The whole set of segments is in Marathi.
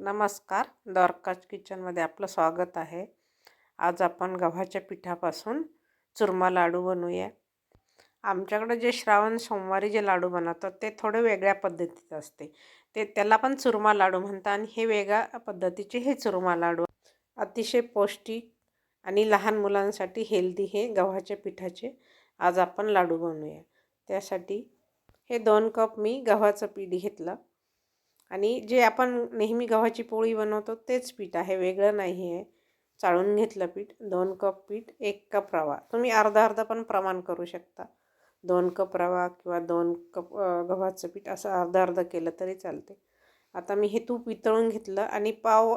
नमस्कार. द्वारकाज किचनमध्ये आपलं स्वागत आहे. आज आपण गव्हाच्या पिठापासून चुरमा लाडू बनवूया. आमच्याकडे जे श्रावण सोमवारी जे लाडू बनवतात ते थोडे वेगळ्या पद्धतीत असते. ते त्याला पण चुरमा लाडू म्हणतात आणि हे वेगळ्या पद्धतीचे हे चुरमा लाडू. अतिशय पौष्टिक आणि लहान मुलांसाठी हेल्दी हे गव्हाच्या पिठाचे आज आपण लाडू बनवूया. त्यासाठी हे दोन कप मी गव्हाचं पीठ घेतलं. आणि जे आपण नेहमी गव्हाची पोळी बनवतो तेच पीठ आहे वेगळं नाही आहे. चाळून घेतलं पीठ दोन कप पीठ एक कप रवा. तुम्ही अर्धा अर्धा पण प्रमाण करू शकता. दोन कप रवा किंवा दोन कप गव्हाचं पीठ असं अर्धा अर्धा केलं तरी चालते. आता मी हे तूप वितळून घेतलं आणि पाव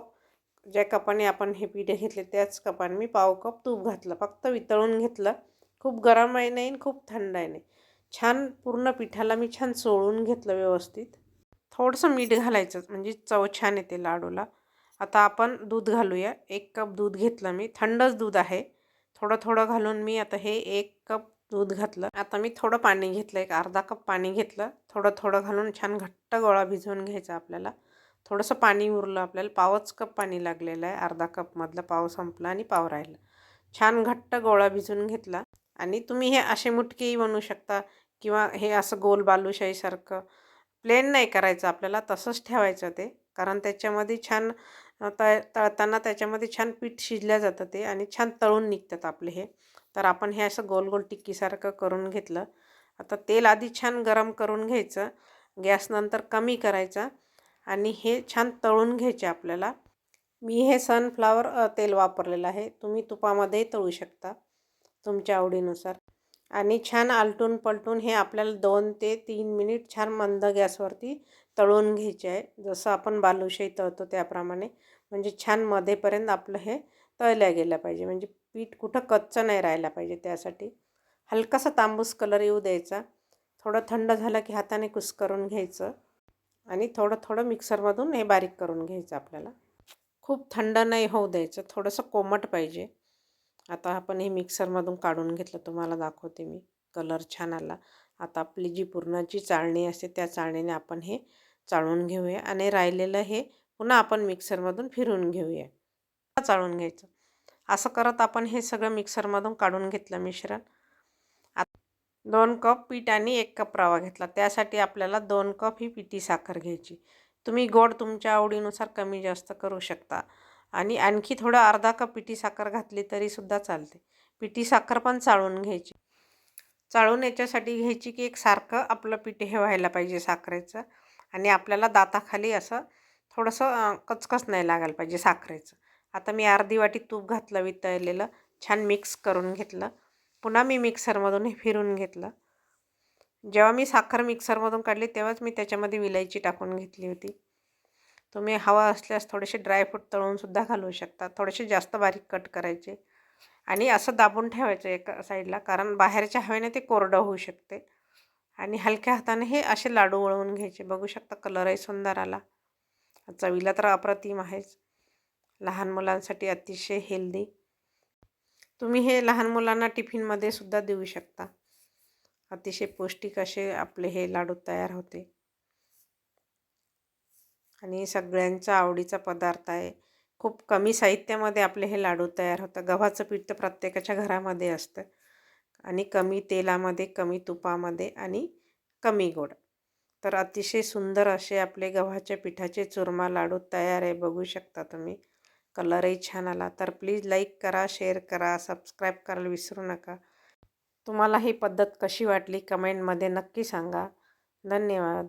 ज्या कपाने आपण हे पीठ घेतले त्याच कपाने मी पाव कप तूप घातलं. फक्त वितळून घेतलं. खूप गरम आहे नाही खूप थंड आहे नाही. छान पूर्ण पिठाला मी छान चोळून घेतलं व्यवस्थित. थोडंसं मीठ घालायचं म्हणजे चव छान येते लाडूला. आता आपण दूध घालूया. एक कप दूध घेतलं मी. थंडच दूध आहे. थोडं थोडं घालून मी आता हे एक कप दूध घातलं. आता मी थोडं पाणी घेतलं एक अर्धा कप पाणी घेतलं. थोडं थोडं घालून छान घट्ट गोळा भिजवून घ्यायचा आपल्याला. थोडंसं पाणी उरलं आपल्याला. पावच कप पाणी लागलेलं आहे. अर्धा कपमधलं पाव संपला आणि पाव राहिला. छान घट्ट गोळा भिजवून घेतला. आणि तुम्ही हे असे मुटकेही बनवू शकता किंवा हे असं गोल बालुशाहीसारखं प्लेन नाही करायचं आपल्याला तसंच ठेवायचं ते. कारण त्याच्यामध्ये छान तळ तळताना त्याच्यामध्ये छान पीठ शिजल्या जातं ते आणि छान तळून निघतात आपले हे. तर आपण हे असं गोल गोल टिक्कीसारखं करून घेतलं. आता तेल आधी छान गरम करून घ्यायचं. गॅस नंतर कमी करायचा आणि हे छान तळून घ्यायचे आपल्याला. मी हे सनफ्लावर तेल वापरलेलं आहे. तुम्ही तुपामध्ये तळू शकता तुमच्या आवडीनुसार. आणि छान आलटून पलटून हे आपल्याला दोन ते तीन मिनिट छान मंद गॅसवरती तळून घ्यायचे आहे. जसं आपण बालुशाही तळतो त्याप्रमाणे. म्हणजे छान मध्येपर्यंत आपलं हे तळल्या गेलं पाहिजे. म्हणजे पीठ कुठं कच्चं नाही राहायला पाहिजे त्यासाठी. हलकासा तांबूस कलर येऊ द्यायचा. थोडं थंड झालं की हाताने कुस्करून घ्यायचं. आणि थोडं थोडं मिक्सरमधून हे बारीक करून घ्यायचं आपल्याला. खूप थंड नाही होऊ द्यायचं. थोडंसं कोमट पाहिजे. आता आपण हे मिक्सरमधून काढून घेतलं तुम्हाला दाखवते मी कलर छान आला. आता आपली जी पुरणाची चाळणी असते त्या चाळणीने आपण हे चाळून घेऊया आणि राहिलेलं हे पुन्हा आपण मिक्सरमधून फिरून घेऊया. चाळून घ्यायचं. असं करत आपण हे सगळं मिक्सरमधून काढून घेतलं मिश्रण. दोन कप पीठ आणि एक कप रवा घेतला. त्यासाठी आपल्याला दोन कप ही पिठी साखर घ्यायची. तुम्ही गोड तुमच्या आवडीनुसार कमी जास्त करू शकता. आणि आणखी थोडं अर्धा कप पिठी साखर घातली तरीसुद्धा चालते. पिठी साखर पण चाळून घ्यायची. चाळून याच्यासाठी घ्यायची की एक सारखं आपलं पीठ हे व्हायला पाहिजे साखरेचं आणि आपल्याला दाताखाली असं थोडंसं कचकच नाही लागायला पाहिजे साखरेचं. आता मी अर्धी वाटी तूप घातलं वितळलेलं छान मिक्स करून घेतलं. पुन्हा मी मिक्सरमधून हे फिरून घेतलं. जेव्हा मी साखर मिक्सरमधून काढली तेव्हाच मी त्याच्यामध्ये विलायची टाकून घेतली होती. तुम्ही हवा असल्यास थोडेसे ड्रायफ्रूट तळूनसुद्धा घालू शकता. थोडेसे जास्त बारीक कट करायचे. आणि असं दाबून ठेवायचं एका साईडला कारण बाहेरच्या हवेने ते कोरडं होऊ शकते. आणि हलक्या हाताने हे असे लाडू वळवून घ्यायचे. बघू शकता कलरही सुंदर आला. चवीला तर अप्रतिम आहेच. लहान मुलांसाठी अतिशय हेल्दी तुम्ही हे लहान मुलांना टिफिनमध्ये सुद्धा देऊ शकता. अतिशय पौष्टिक असे आपले हे लाडू तयार होते. आणि सगळ्यांचा आवडीचा पदार्थ आहे. खूप कमी साहित्यामध्ये आपले हे लाडू तयार होतं गव्हाचं पीठ तर प्रत्येकाच्या घरामध्ये असतं. आणि कमी तेलामध्ये कमी तुपामध्ये आणि कमी गोड. तर अतिशय सुंदर असे आपले गव्हाच्या पिठाचे चुरमा लाडू तयार आहे. बघू शकता तुम्ही. कलरही छान आला. तर प्लीज लाईक करा शेअर करा सबस्क्राईब करायला विसरू नका. तुम्हाला ही पद्धत कशी वाटली? कमेंटमध्ये नक्की सांगा. धन्यवाद.